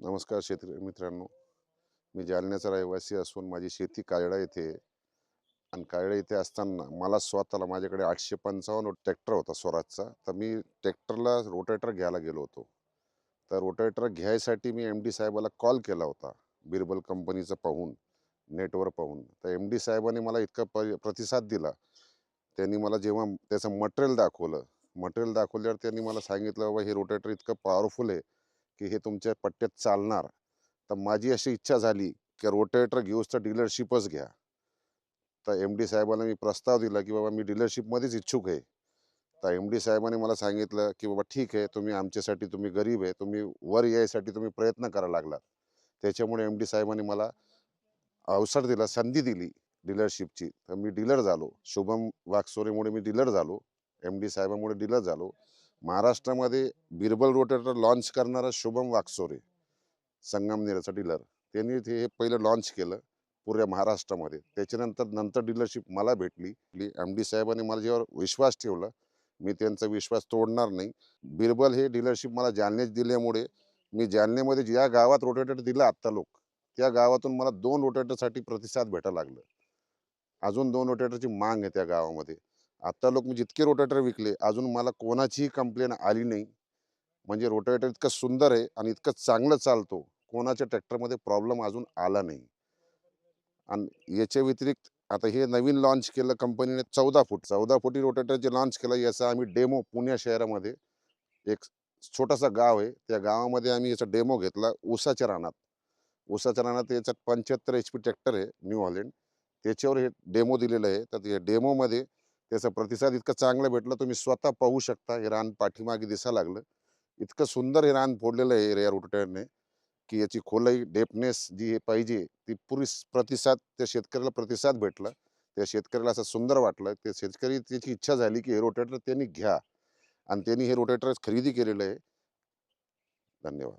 नमस्कार शेतकरी मित्रांनो. मी जालन्याचा रहिवासी असून माझी शेती कायडा येथे आणि कायडा येथे असताना मला स्वतःला माझ्याकडे आठशे पंचावन्न ट्रॅक्टर होता स्वराजचा. तर मी ट्रॅक्टरला रोटेटर घ्यायला गेलो होतो. तर रोटेटर घ्यायसाठी मी एम डी साहेबाला कॉल केला होता. बिरबल कंपनीचं पाहून नेटवर पाहून. तर एम डी साहेबांनी मला इतका प प्रतिसाद दिला. त्यांनी मला जेव्हा त्याचं मटेरियल दाखवलं मटेरियल दाखवल्यावर त्यांनी मला सांगितलं बाबा हे रोटेटर इतकं पॉवरफुल आहे. की हे तुमच्या पट्ट्यात चालणार. तर माझी अशी इच्छा झाली की रोटेटर घेऊस तर डीलरशिपच घ्या. तर एम डी साहेबांना मी प्रस्ताव दिला की बाबा मी डीलरशिपमध्येच इच्छुक आहे. तर एम डी साहेबांनी मला सांगितलं की बाबा ठीक आहे तुम्ही आमच्यासाठी तुम्ही गरीब आहे तुम्ही वर यायसाठी तुम्ही प्रयत्न करायला लागलात. त्याच्यामुळे एम डी साहेबांनी मला अवसर दिला संधी दिली डीलरशिपची. तर मी डीलर झालो. शुभम वाघसोरेमुळे मी डीलर झालो. एम डी साहेबांमुळे डीलर झालो. महाराष्ट्रामध्ये बिरबल रोटेटर लॉन्च करणारा शुभम वाकसोरे संगमनेरचा डीलर त्यांनी ते हे पहिलं लॉन्च केलं पुऱ्या महाराष्ट्रामध्ये. त्याच्यानंतर नंतर डीलरशिप मला भेटली. एम डी साहेबांनी मला जेव्हा विश्वास ठेवला मी त्यांचा विश्वास तोडणार नाही. बिरबल हे डीलरशिप मला जालनेच दिल्यामुळे मी जालनेमध्ये ज्या गावात रोटेटर दिलं आत्ता लोक त्या गावातून मला दोन रोटेटरसाठी प्रतिसाद भेटायला लागलं. अजून दोन रोटेटरची मांग आहे त्या गावामध्ये. आत्ता लोक म्हणजे मी जितके रोटेटर विकले. अजून मला कोणाचीही कंप्लेन आली नाही. म्हणजे रोटेटर इतकं सुंदर आहे आणि इतकं चांगलं चालतो. कोणाच्या ट्रॅक्टरमध्ये प्रॉब्लेम अजून आला नाही. आणि याच्या व्यतिरिक्त आता हे नवीन लॉन्च केलं कंपनीने चौदा फूट. चौदा फुटी रोटेटर जे लॉन्च केलं याचा आम्ही डेमो पुणे शहरामध्ये. एक छोटासा गाव आहे. त्या गावामध्ये आम्ही याचा डेमो घेतला ऊसाच्या रानात. ऊसाच्या रानात याचा पंच्याहत्तर एच पी ट्रॅक्टर आहे न्यू हॉलँड त्याच्यावर हे डेमो दिलेलं आहे. तर या डेमोमध्ये त्याचा प्रतिसाद इतका चांगला भेटला तुम्ही स्वतः पाहू शकता. हे रान पाठीमागे दिसायला लागलं. इतकं सुंदर हे रान फोडलेलं आहे एरिया रोटेटरने की याची खोलाई डेपनेस जी हे पाहिजे ती पुरी प्रतिसाद त्या शेतकऱ्याला प्रतिसाद भेटला. त्या शेतकऱ्याला असं सुंदर वाटलं. त्या शेतकरी त्याची इच्छा झाली की हे रोटेटर त्यांनी घ्या. आणि त्यांनी हे रोटेटर खरेदी केलेलं आहे. धन्यवाद.